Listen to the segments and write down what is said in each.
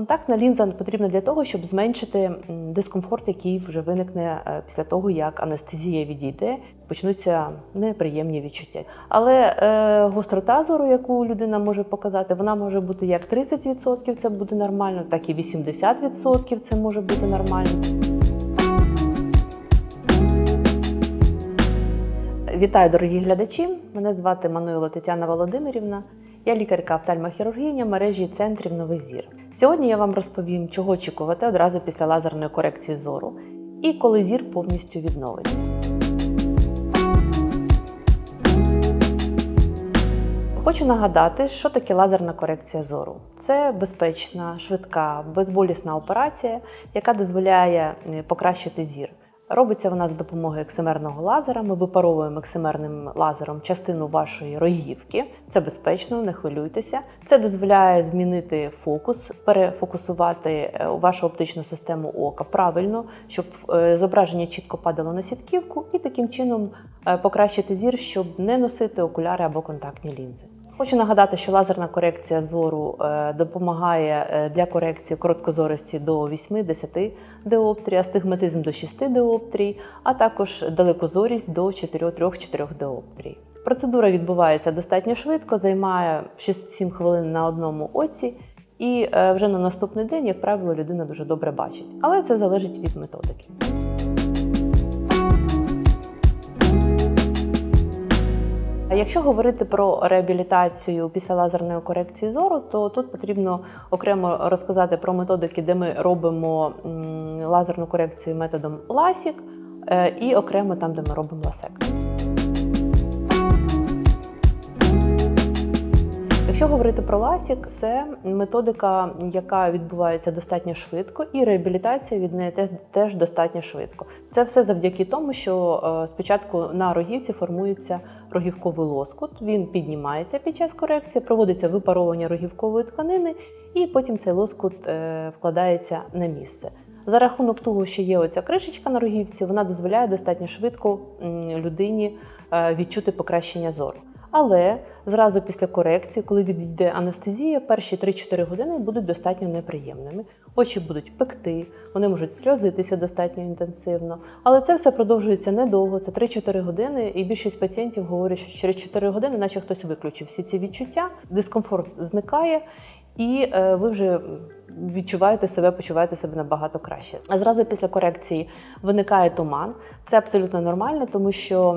Контактна лінза потрібна для того, щоб зменшити дискомфорт, який вже виникне е, після того, як анестезія відійде, почнуться неприємні відчуття. Але е, гострота зору, яку людина може показати, вона може бути як 30% це буде нормально, так і 80% це може бути нормально. Вітаю, дорогі глядачі! Мене звати Мануїла Тетяна Володимирівна. Я лікарка офтальмохірургиня мережі центрів Новий Зір. Сьогодні я вам розповім, чого очікувати одразу після лазерної корекції зору і коли зір повністю відновиться. Хочу нагадати, що таке лазерна корекція зору. Це безпечна, швидка, безболісна операція, яка дозволяє е, покращити зір. Робиться вона за допомогою ексимерного лазера. Ми випаровуємо ексимерним лазером частину вашої рогівки. Це безпечно, не хвилюйтеся. Це дозволяє змінити фокус, перефокусувати е, вашу оптичну систему ока правильно, щоб е, зображення чітко падало на сітківку, і таким чином е, покращити зір, щоб не носити окуляри або контактні лінзи. Хочу нагадати, що лазерна корекція зору е, допомагає е, для корекції короткозорості до 8-10 диоптрій, астигматизм до 6 диоптрій, а також далекозорість до 4-3-4 диоптрій. Процедура відбувається достатньо швидко, займає 6-7 хвилин на одному оці, і е, вже на наступний день, як правило, людина дуже добре бачить. Але це залежить від методики. Якщо говорити про реабілітацію після лазерної корекції зору, то тут потрібно окремо розказати про методики, де ми робимо лазерну корекцію методом LASIK, е, і окремо там, де ми робимо ласек. Якщо говорити про ласік, це методика, яка відбувається достатньо швидко, і реабілітація від неї теж, теж достатньо швидко. Це все завдяки тому, що е, спочатку на рогівці формується рогівковий лоскут, він піднімається під час корекції, проводиться випаровування рогівкової тканини, і потім цей лоскут е, вкладається на місце. За рахунок того, що є оця кришечка на рогівці, вона дозволяє достатньо швидко людині е, відчути покращення зору. Але зразу після корекції, коли відійде анестезія, перші 3-4 години будуть достатньо неприємними. Очі будуть пекти, вони можуть сльозитися достатньо інтенсивно. Але це все продовжується недовго, це 3-4 години, і більшість пацієнтів говорять, що через 4 години, наче хтось виключив всі ці відчуття, дискомфорт зникає, і е, ви вже відчуваєте себе, почуваєте себе набагато краще. А зразу після корекції виникає туман. Це абсолютно нормально, тому що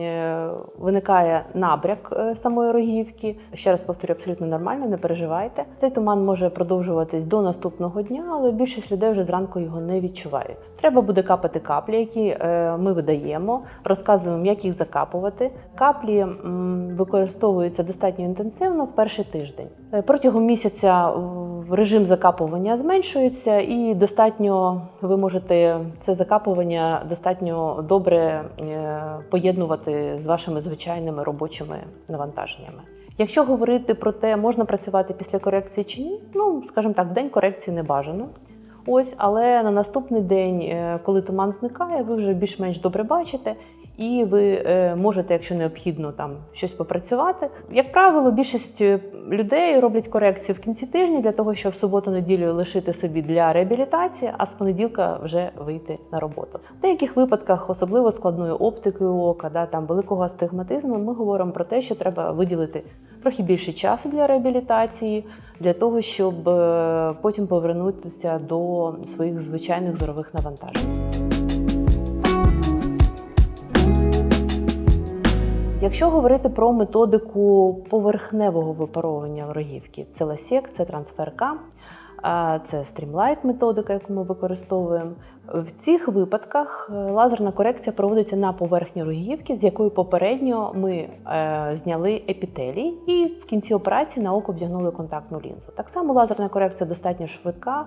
е, виникає набряк е, самої рогівки. Ще раз повторю, абсолютно нормально, не переживайте. Цей туман може продовжуватись до наступного дня, але більшість людей вже зранку його не відчувають. Треба буде капати каплі, які е, ми видаємо, розказуємо, як їх закапувати. Каплі використовуються достатньо інтенсивно в перший тиждень. Протягом місяця режим закапування зменшується, і достатньо ви можете це закапування достатньо добре е, поєднувати з вашими звичайними робочими навантаженнями. Якщо говорити про те, можна працювати після корекції чи ні, ну скажімо так, в день корекції не бажано. Ось, але на наступний день, е, коли туман зникає, ви вже більш-менш добре бачите, і ви е, можете, якщо необхідно, там щось попрацювати. Як правило, більшість е, людей роблять корекції в кінці тижня для того, щоб суботу-неділю лишити собі для реабілітації, а з понеділка вже вийти на роботу. В деяких випадках, особливо складною оптикою ока, да, там великого астигматизму, ми говоримо про те, що треба виділити трохи більше часу для реабілітації, для того, щоб е, потім повернутися до своїх звичайних зорових навантажень. Якщо говорити про методику поверхневого випаровування рогівки, це ласек, це трансфер К, а, це стрімлайт методика, яку ми використовуємо. В цих випадках е, лазерна корекція проводиться на поверхні рогівки, з якої попередньо ми е, зняли епітелій, і в кінці операції на око вдягнули контактну лінзу. Так само лазерна корекція достатньо швидка,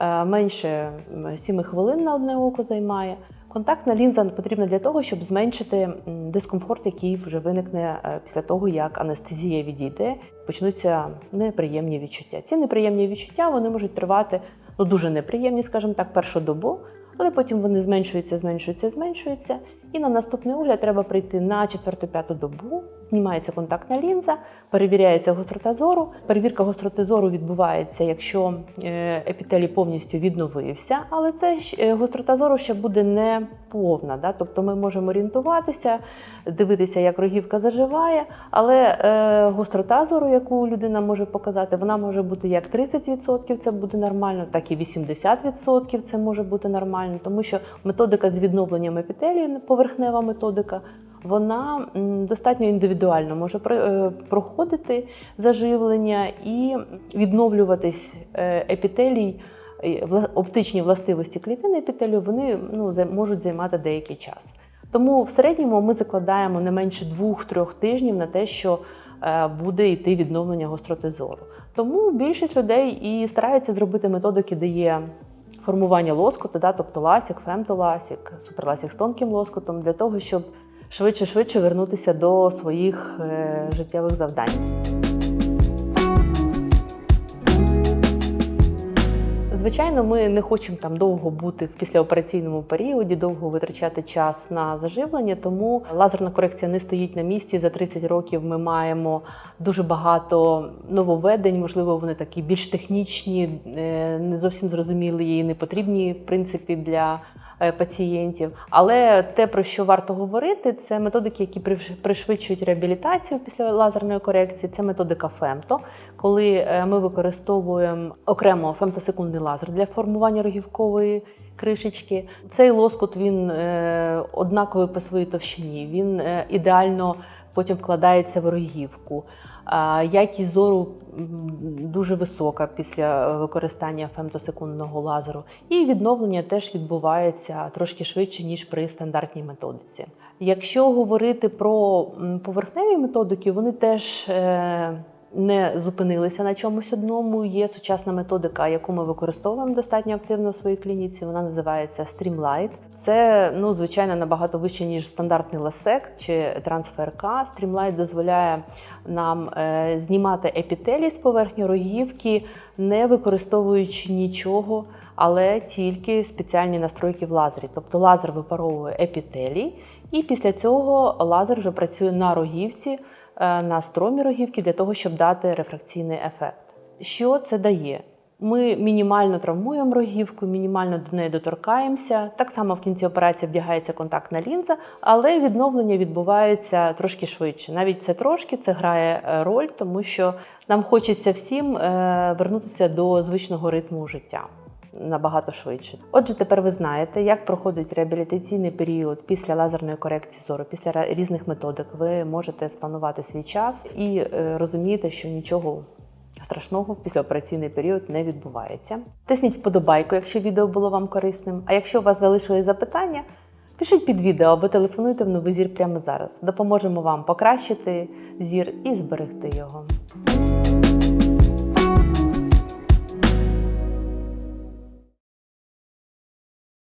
е, менше 7 хвилин на одне око займає. Контактна лінза потрібна для того, щоб зменшити дискомфорт, який вже виникне е, після того, як анестезія відійде, почнуться неприємні відчуття. Ці неприємні відчуття вони можуть тривати ну дуже неприємні, скажімо так, першу добу, але потім вони зменшуються, зменшуються, зменшуються. І на наступний огляд треба прийти на 4-5 добу, знімається контактна лінза, перевіряється гострота зору. Перевірка гостроти зору відбувається, якщо е, епітелій повністю відновився, але це е, гострота зору ще буде не повна. Да? Тобто ми можемо орієнтуватися, дивитися, як рогівка заживає, але е, гострота зору, яку людина може показати, вона може бути як 30%, це буде нормально, так і 80% це може бути нормально, тому що методика з відновленням епітелію, поверхнева методика, вона достатньо індивідуально може е, проходити заживлення і відновлюватись е, епітелій. е, Оптичні властивості клітини епітелію вони ну, можуть займати деякий час. Тому в середньому ми закладаємо не менше 2-3 тижнів на те, що буде йти відновлення гостроти зору. Тому більшість людей і стараються зробити методики, де є формування лоскоту, да, тобто ласік, фемтоласік, суперласік з тонким лоскотом, для того, щоб швидше-швидше вернутися до своїх е, життєвих завдань. Звичайно, ми не хочемо там довго бути в післяопераційному періоді, довго витрачати час на заживлення, тому лазерна корекція не стоїть на місці. За 30 років ми маємо дуже багато нововведень. Можливо, вони такі більш технічні, е, не зовсім зрозумілі і не потрібні в принципі для пацієнтів. Але те, про що варто говорити, це методики, які пришвидшують реабілітацію після лазерної корекції. Це методика фемто, коли е, ми використовуємо окремо фемтосекундний лазер для формування рогівкової кришечки. Цей лоскут він е, однаковий по своїй товщині. Він е, ідеально потім вкладається в рогівку. Якість зору дуже висока після е, використання фемтосекундного лазеру, і відновлення теж відбувається трошки швидше ніж при стандартній методиці. Якщо говорити про поверхневі методики, вони теж е, не зупинилися на чомусь одному. Є сучасна методика, яку ми використовуємо достатньо активно в своїй клініці. Вона називається Streamlight. Це ну звичайно набагато вище ніж стандартний ласек чи трансфер-К. Streamlight дозволяє нам е, знімати епітелій з поверхні рогівки, не використовуючи нічого. Але тільки спеціальні настройки в лазері. Тобто лазер випаровує епітелій, і після цього лазер вже працює на рогівці, на стромі рогівки для того, щоб дати рефракційний ефект. Що це дає? Ми мінімально травмуємо рогівку, мінімально до неї доторкаємося. Так само в кінці операції вдягається контактна лінза, але відновлення відбувається трошки швидше. Навіть це трошки це грає е, роль, тому що нам хочеться всім е, вернутися до звичного ритму життя набагато швидше. Отже, тепер ви знаєте, як проходить реабілітаційний період після лазерної корекції зору, після різних методик. Ви можете спланувати свій час і е, розумієте, що нічого. Страшного в післяопераційний період не відбувається. Тисніть вподобайку, якщо відео було вам корисним. А якщо у вас залишились запитання, пишіть під відео або телефонуйте в новий зір прямо зараз. Допоможемо вам покращити зір і зберегти його.